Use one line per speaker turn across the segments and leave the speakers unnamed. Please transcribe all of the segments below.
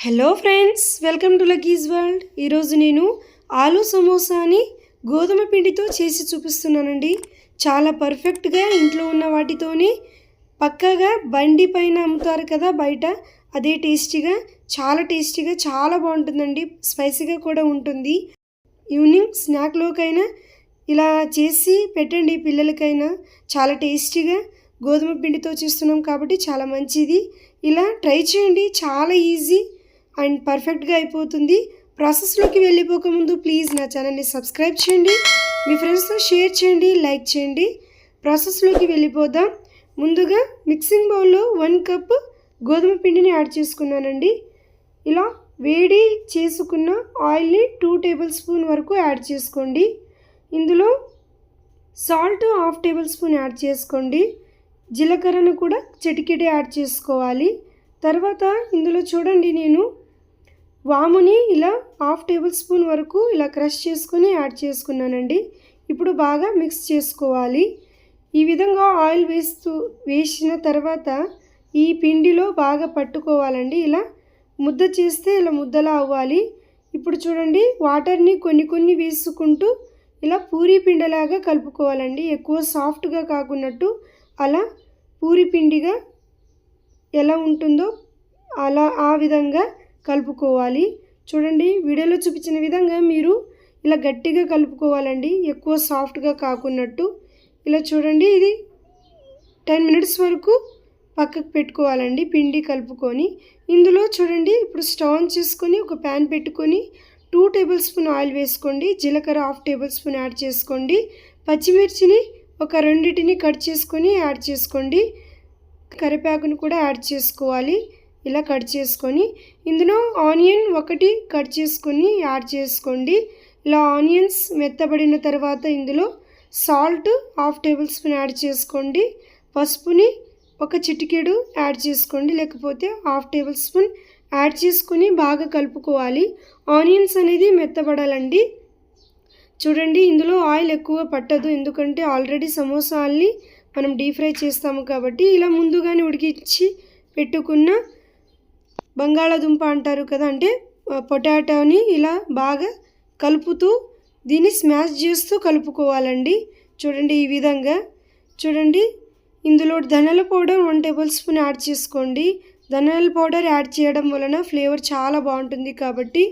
Hello friends welcome to Lucky's world ఈరోజు నేను ఆలు సమోసాని గోధుమ పిండితో చేసి చూపిస్తున్నానండి. చాలా పర్ఫెక్ట్గా ఇంట్లో ఉన్న వాటితోనే పక్కగా బండి పైన అమ్ముతారు కదా బయట అదే టేస్టీగా చాలా టేస్టీగా చాలా బాగుంటుందండి. స్పైసీగా కూడా ఉంటుంది. ఈవినింగ్ స్నాక్లోకైనా ఇలా చేసి పెట్టండి పిల్లలకైనా. చాలా టేస్టీగా గోధుమ పిండితో చేస్తున్నాం కాబట్టి చాలా మంచిది. ఇలా ట్రై చేయండి. చాలా ఈజీ అండ్ పర్ఫెక్ట్గా అయిపోతుంది. ప్రాసెస్లోకి వెళ్ళిపోకముందు ప్లీజ్ నా ఛానల్ని సబ్స్క్రైబ్ చేయండి. మీ ఫ్రెండ్స్తో షేర్ చేయండి లైక్ చేయండి. ప్రాసెస్లోకి వెళ్ళిపోదాం. ముందుగా మిక్సింగ్ బౌల్లో వన్ కప్ గోధుమ పిండిని యాడ్ చేసుకున్నానండి. ఇలా వేడి చేసుకున్న ఆయిల్ని టూ టేబుల్ స్పూన్ వరకు యాడ్ చేసుకోండి. ఇందులో salt half tablespoon add చేసుకోండి. జీలకర్రను కూడా చిటికెడి యాడ్ చేసుకోవాలి. తర్వాత ఇందులో చూడండి నేను వాముని ఇలా హాఫ్ టేబుల్ స్పూన్ వరకు ఇలా క్రష్ చేసుకుని యాడ్ చేసుకున్నానండి. ఇప్పుడు బాగా మిక్స్ చేసుకోవాలి. ఈ విధంగా ఆయిల్ వేస్తూ వేసిన తర్వాత ఈ పిండిలో బాగా పట్టుకోవాలండి. ఇలా ముద్ద చేస్తే ఇలా ముద్దలా అవ్వాలి. ఇప్పుడు చూడండి వాటర్ని కొన్ని కొన్ని వేసుకుంటూ ఇలా పూరి పిండిలాగా కలుపుకోవాలండి. ఎక్కువ సాఫ్ట్గా కాకున్నట్టు అలా పూరి పిండిగా ఎలా ఉంటుందో అలా ఆ విధంగా కలుపుకోవాలి. చూడండి వీడియోలో చూపించిన విధంగా మీరు ఇలా గట్టిగా కలుపుకోవాలండి. ఎక్కువ సాఫ్ట్గా కాకున్నట్టు. ఇలా చూడండి ఇది టెన్ మినిట్స్ వరకు పక్కకు పెట్టుకోవాలండి పిండి కలుపుకొని. ఇందులో చూడండి ఇప్పుడు స్టవ్ ఆన్ చేసుకొని ఒక ప్యాన్ పెట్టుకొని టూ టేబుల్ స్పూన్ ఆయిల్ వేసుకోండి జీలకర్ర హాఫ్ టేబుల్ స్పూన్ యాడ్ చేసుకోండి పచ్చిమిర్చిని ఒక రెండింటిని కట్ చేసుకొని యాడ్ చేసుకోండి కరివేపాకును కూడా యాడ్ చేసుకోవాలి. ఇలా కట్ చేసుకొని ఇందులో ఆనియన్ ఒకటి కట్ చేసుకొని యాడ్ చేసుకోండి. ఇలా ఆనియన్స్ మెత్తబడిన తర్వాత ఇందులో salt half tablespoon add చేసుకోండి. పసుపుని ఒక చిటికెడు యాడ్ చేసుకోండి లేకపోతే హాఫ్ టేబుల్ స్పూన్ యాడ్ చేసుకొని బాగా కలుపుకోవాలి. ఆనియన్స్ అనేది మెత్తబడాలండి. చూడండి ఇందులో ఆయిల్ ఎక్కువ పట్టదు ఎందుకంటే ఆల్రెడీ సమోసాల్ని మనం డీప్ ఫ్రై చేస్తాము కాబట్టి ఇలా ముందుగానే ఉడికించి పెట్టుకున్న బంగాళాదుంప అంటారు కదా అంటే పొటాటోని ఇలా బాగా కలుపుతూ దీన్ని స్మాష్ చేస్తూ కలుపుకోవాలండి. చూడండి ఈ విధంగా. చూడండి ఇందులో ధనియాల powder one tablespoon add చేసుకోండి. ధనియాల పౌడర్ యాడ్ చేయడం వలన ఫ్లేవర్ చాలా బాగుంటుంది కాబట్టి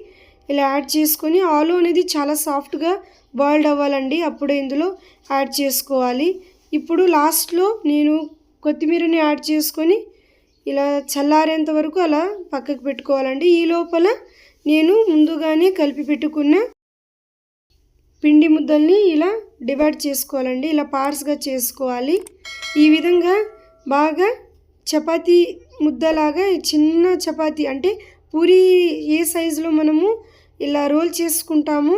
ఇలా యాడ్ చేసుకొని ఆలు అనేది చాలా సాఫ్ట్గా బాయిల్డ్ అవ్వాలండి. అప్పుడు ఇందులో యాడ్ చేసుకోవాలి. ఇప్పుడు లాస్ట్లో నేను కొత్తిమీరని యాడ్ చేసుకొని ఇలా చల్లారేంత వరకు అలా పక్కకు పెట్టుకోవాలండి. ఈ లోపల నేను ముందుగానే కలిపి పెట్టుకున్న పిండి ముద్దల్ని ఇలా డివైడ్ చేసుకోవాలండి. ఇలా పార్స్గా చేసుకోవాలి. ఈ విధంగా బాగా చపాతీ ముద్దలాగా చిన్న చపాతీ అంటే పూరి ఏ సైజులో మనము ఇలా రోల్ చేసుకుంటామో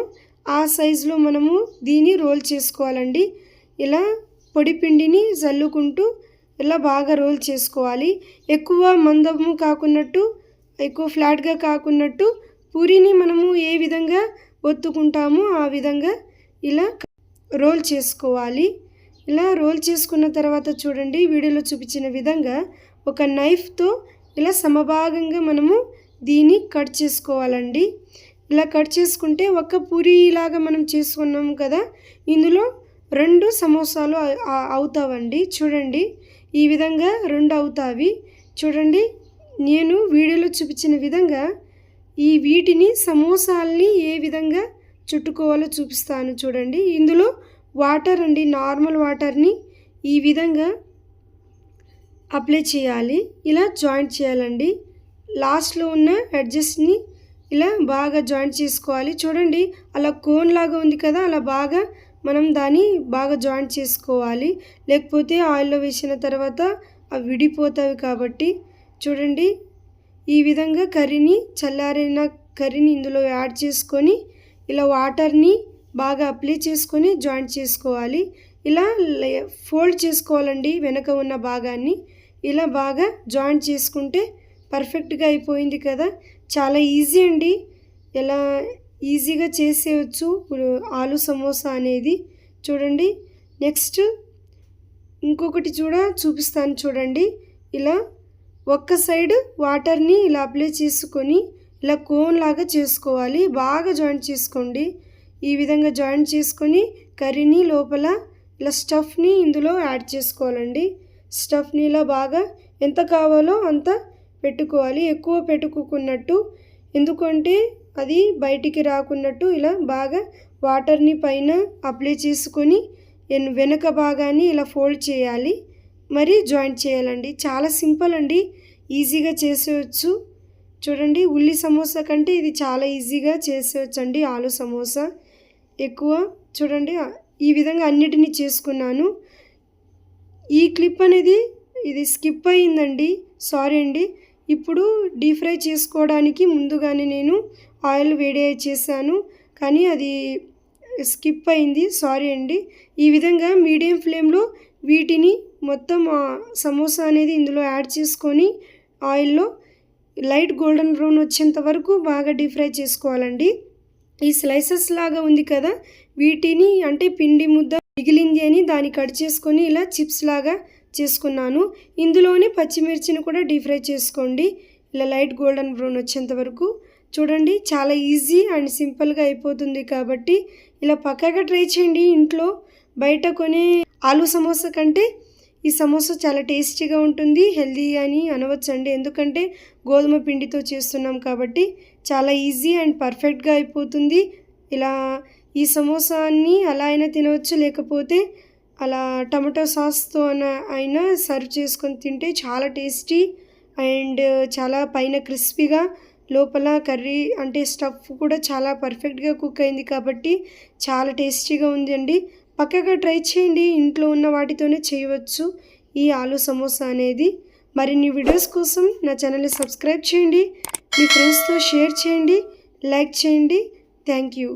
ఆ సైజులో మనము దీన్ని రోల్ చేసుకోవాలండి. ఇలా పొడి పిండిని జల్లుకుంటూ ఇలా బాగా రోల్ చేసుకోవాలి? ఎక్కువ మందము కాకున్నట్టు ఎక్కువ ఫ్లాట్గా కాకున్నట్టు పూరిని మనము ఏ విధంగా ఒత్తుకుంటామో ఆ విధంగా ఇలా రోల్ చేసుకోవాలి. ఇలా రోల్ చేసుకున్న తర్వాత చూడండి వీడియోలో చూపించిన విధంగా ఒక నైఫ్తో ఇలా సమభాగంగా మనము దీన్ని కట్ చేసుకోవాలండి. ఇలా కట్ చేసుకుంటే ఒక పూరిలాగా మనం చేసుకున్నాం కదా ఇందులో రెండు సమోసాలు అవుతావండి. చూడండి. ఈ విధంగా రెండు అవుతావి చూడండి నేను వీడియోలో చూపించిన విధంగా ఈ వీటిని సమోసాల్ని ఏ విధంగా చుట్టుకోవాలో చూపిస్తాను చూడండి. ఇందులో వాటర్ అండి నార్మల్ వాటర్ని ఈ విధంగా అప్లై చేయాలి. ఇలా జాయింట్ చేయాలండి. లాస్ట్లో ఉన్న అడ్జస్ట్ని ఇలా బాగా జాయింట్ చేసుకోవాలి. చూడండి అలా కోన్ లాగా ఉంది కదా అలా బాగా మనం దాన్ని బాగా జాయింట్ చేసుకోవాలి. లేకపోతే ఆయిల్లో వేసిన తర్వాత అవి విడిపోతాయి కాబట్టి చూడండి. ఈ విధంగా కర్రీని చల్లారిన కర్రీని ఇందులో యాడ్ చేసుకొని ఇలా వాటర్ని బాగా అప్లై చేసుకొని జాయింట్ చేసుకోవాలి. ఇలా ఫోల్డ్ చేసుకోవాలండి వెనక ఉన్న భాగాన్ని. ఇలా బాగా జాయింట్ చేసుకుంటే పర్ఫెక్ట్గా అయిపోయింది కదా. చాలా ఈజీ అండి. ఎలా ఈజీగా చేసేయచ్చు. ఆలు సమోసా అనేది చూడండి. నెక్స్ట్ ఇంకొకటి చూడ చూపిస్తాను చూడండి. ఇలా ఒక్క సైడ్ వాటర్ని ఇలా అప్లై చేసుకొని ఇలా కోన్ లాగా చేసుకోవాలి. బాగా జాయింట్ చేసుకోండి. ఈ విధంగా జాయింట్ చేసుకొని కర్రీని లోపల ఇలా స్టఫ్ని ఇందులో యాడ్ చేసుకోవాలండి. స్టఫ్ని ఇలా బాగా ఎంత కావాలో అంత పెట్టుకోవాలి. ఎక్కువ పెట్టుకోకున్నట్టు. ఎందుకంటే అది బయటికి రాకున్నట్టు ఇలా బాగా వాటర్ని పైన అప్లై చేసుకొని వెనుక వెనక భాగాన్ని ఇలా ఫోల్డ్ చేయాలి. మరి జాయింట్ చేయాలండి. చాలా సింపుల్ అండి. ఈజీగా చేసేయచ్చు. చూడండి ఉల్లి సమోసా కంటే ఇది చాలా ఈజీగా చేసేవచ్చు అండి ఆలు సమోసా. ఎక్కువ చూడండి ఈ విధంగా అన్నిటినీ చేసుకున్నాను. ఈ క్లిప్ అనేది ఇది స్కిప్ అయిందండి సారీ అండి. ఇప్పుడు డీప్ ఫ్రై చేసుకోవడానికి ముందుగానే నేను ఆయిల్ వేడి చేశాను కానీ అది స్కిప్ అయింది. సారీ అండి. ఈ విధంగా మీడియం ఫ్లేమ్లో వీటిని మొత్తం సమోసా అనేది ఇందులో యాడ్ చేసుకొని ఆయిల్లో లైట్ గోల్డెన్ బ్రౌన్ వచ్చేంత వరకు బాగా డీప్ ఫ్రై చేసుకోవాలండి. ఈ స్లైసెస్ లాగా ఉంది కదా వీటిని అంటే పిండి ముద్ద మిగిలింది అని దాన్ని కట్ చేసుకొని ఇలా చిప్స్ లాగా చేసుకున్నాను. ఇందులోనే పచ్చిమిర్చిని కూడా డీప్ ఫ్రై చేసుకోండి. ఇలా లైట్ గోల్డెన్ బ్రౌన్ వచ్చేంత వరకు. చూడండి చాలా ఈజీ అండ్ సింపుల్గా అయిపోతుంది కాబట్టి ఇలా పక్కాగా ట్రై చేయండి ఇంట్లో. బయట కొనే ఆలు సమోసా కంటే ఈ సమోసా చాలా టేస్టీగా ఉంటుంది హెల్దీ అని అనవచ్చండి. ఎందుకంటే గోధుమ పిండితో చేస్తున్నాం కాబట్టి చాలా ఈజీ అండ్ పర్ఫెక్ట్గా అయిపోతుంది. ఇలా ఈ సమోసాన్ని అలా అయినా తినవచ్చు లేకపోతే అలా టమాటో సాస్తో అయినా సర్వ్ చేసుకొని తింటే చాలా టేస్టీ అండ్ చాలా పైన క్రిస్పీగా లోపల కర్రీ అంటే స్టఫ్ కూడా చాలా పర్ఫెక్ట్గా కుక్ అయింది కాబట్టి చాలా టేస్టీగా ఉంది అండి పక్కగా ట్రై చేయండి. ఇంట్లో ఉన్న వాటితోనే చేయవచ్చు ఈ ఆలు సమోసా అనేది. మరిన్ని వీడియోస్ కోసం నా ఛానల్ని సబ్స్క్రైబ్ చేయండి. మీ ఫ్రెండ్స్తో షేర్ చేయండి. లైక్ చేయండి. Thank you.